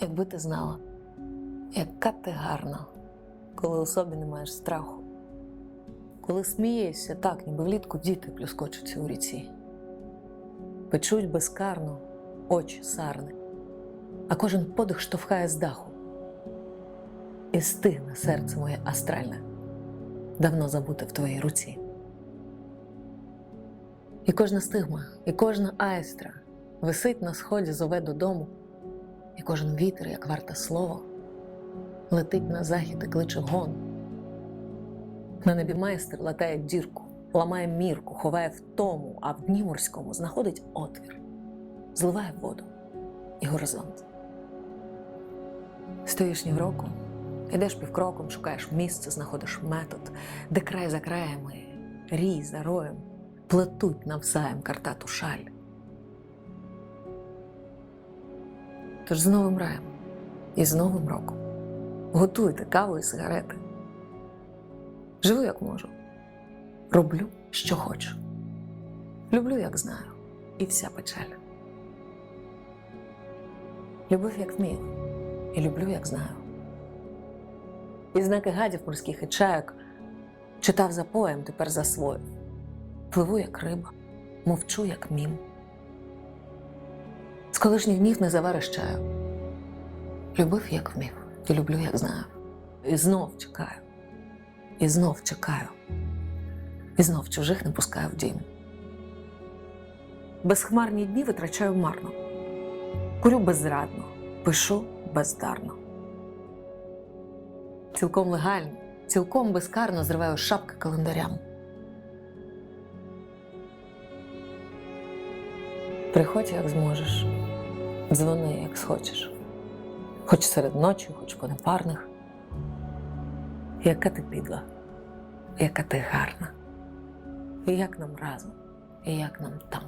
Якби ти знала, яка ти гарна, коли у собі не маєш страху, коли смієшся так, ніби влітку діти плюскочуться у ріці, печуть безкарно очі сарни, а кожен подих штовхає з даху. І стигне серце моє астральне, давно забуте в твоїй руці. І кожна стигма, і кожна айстра висить на сході зове додому, і кожен вітер, як варте слово, летить на захід і кличе вгон. На небі майстер латає дірку, ламає мірку, ховає втому, а в дні морському знаходить отвір, зливає воду і горизонт. Стоїш ні в року, ідеш півкроком, шукаєш місце, знаходиш метод, де край за краями, рій за роєм, плетуть навзаєм картату шаль. Тож з новим раєм і з новим роком готуйте каву і сигарети. Живу як можу, роблю, що хочу. Люблю, як знаю, і вся печаль. Любив, як вмію, і люблю, як знаю. І знаки гадів морських і чайок читав за поєм, тепер засвоїв. Пливу, як риба, мовчу, як мім. З колишніх днів не завариш чаю. Любив, як вмів, і люблю, як знаю. І знов чекаю, і знов чекаю, і знов чужих не пускаю в дім. Безхмарні дні витрачаю марно, курю беззрадно, пишу бездарно. Цілком легально, цілком безкарно зриваю шапки календарям. Приходь, як зможеш, дзвони, як схочеш. Хоч серед ночі, хоч по непарних. Яка ти підла, яка ти гарна. І як нам разом, і як нам там.